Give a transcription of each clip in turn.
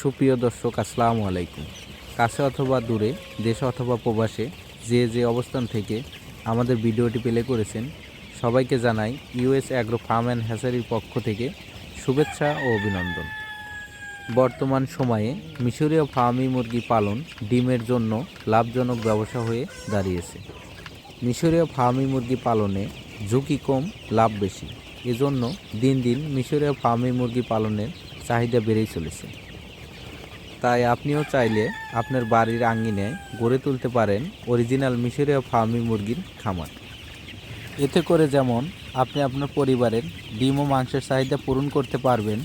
সুপ্রিয় দর্শক, আসসালামু আলাইকুম। কাছে অথবা দূরে, দেশে অথবা প্রবাসে, যে যে অবস্থান থেকে আমাদের ভিডিওটি প্লে করেছেন, সবাইকে জানাই ইউএস অ্যাগ্রো ফার্ম অ্যান্ড হ্যাচারির পক্ষ থেকে শুভেচ্ছা ও অভিনন্দন। বর্তমান সময়ে মিশরীয় ফার্মি মুরগি পালন ডিমের জন্য লাভজনক ব্যবসা হয়ে দাঁড়িয়েছে। মিশরীয় ফার্মি মুরগি পালনে ঝুঁকি কম, লাভ বেশি। এজন্য দিন দিন মিশরীয় ফার্মি মুরগি পালনের চাহিদা বেড়েই চলেছে। তাই আপনিও চাইলে আপনার বাড়ির আঙ্গিনায় গড়ে তুলতে পারেন অরিজিনাল মিশরীয় ফার্মি মুরগির খামার। এতে করে যেমন আপনি আপনার পরিবারের ডিম ও মাংসের চাহিদা পূরণ করতে পারবেন,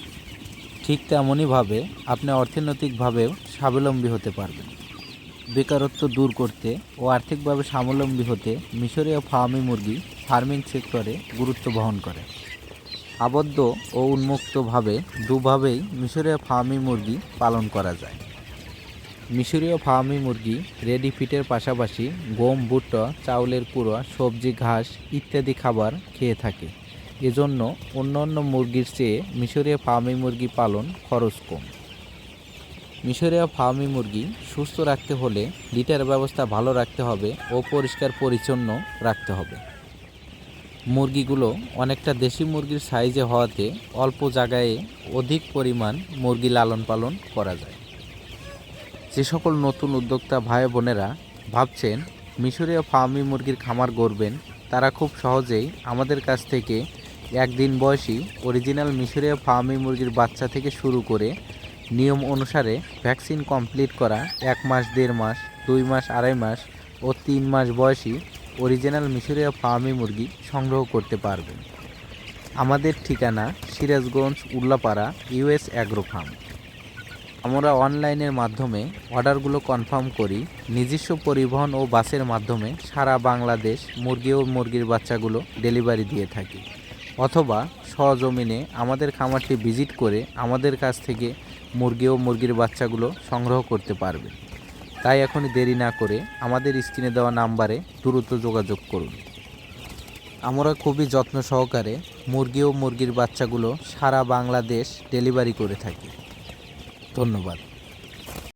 ঠিক তেমনইভাবে আপনি অর্থনৈতিকভাবেও স্বাবলম্বী হতে পারবেন। বেকারত্ব দূর করতে ও আর্থিকভাবে স্বাবলম্বী হতে মিশরীয় ফার্মি মুরগি ফার্মিং সেক্টরে গুরুত্ব বহন করে। আবদ্ধ ও উন্মুক্তভাবে দুভাবেই মিশরীয় ফার্মি মুরগি পালন করা যায়। মিশরীয় ফার্মি মুরগি রেডি ফিটের পাশাপাশি গম, ভুট্টা, চাউলের কুড়া, সবজি, ঘাস ইত্যাদি খাবার খেয়ে থাকে। এজন্য অন্যান্য মুরগির চেয়ে মিশরীয় ফার্মি মুরগি পালন খরচ কম। মিশরীয় ফার্মি মুরগি সুস্থ রাখতে হলে লিটার ব্যবস্থা ভালো রাখতে হবে ও পরিষ্কার পরিচ্ছন্ন রাখতে হবে। মুরগিগুলো অনেকটা দেশি মুরগির সাইজে হওয়াতে অল্প জায়গায় অধিক পরিমাণ মুরগি লালন পালন করা যায়। যে সকল নতুন উদ্যোক্তা ভাই বোনেরা ভাবছেন, মিশরীয় ফার্মি মুরগির খামার গড়বেন, তারা খুব সহজেই আমাদের কাছ থেকে একদিন বয়সী অরিজিনাল মিশরীয় ফার্মি মুরগির বাচ্চা থেকে শুরু করে নিয়ম অনুসারে ভ্যাকসিন কমপ্লিট করা, এক মাস, দেড় মাস, দুই মাস, আড়াই মাস ও তিন মাস বয়সী অরিজিনাল মিশরীয় ফার্মি মুরগি সংগ্রহ করতে পারবেন। আমাদের ঠিকানা Sirajganj Ullapara US agro farm. আমরা অনলাইনের মাধ্যমে অর্ডারগুলো কনফার্ম করি। নিজস্ব পরিবহন ও বাসের মাধ্যমে সারা বাংলাদেশ মুরগি ও মুরগির বাচ্চাগুলো ডেলিভারি দিয়ে থাকি। অথবা সহজমিনে আমাদের খামারটি ভিজিট করে আমাদের কাছ থেকে মুরগি ও মুরগির বাচ্চাগুলো সংগ্রহ করতে পারবে তাই এখনই দেরি না করে আমাদের স্ক্রিনে দেওয়া নাম্বারে দ্রুত যোগাযোগ করুন। আমরা খুবই যত্ন সহকারে মুরগি ও মুরগির বাচ্চাগুলো সারা বাংলাদেশ ডেলিভারি করে থাকি। ধন্যবাদ।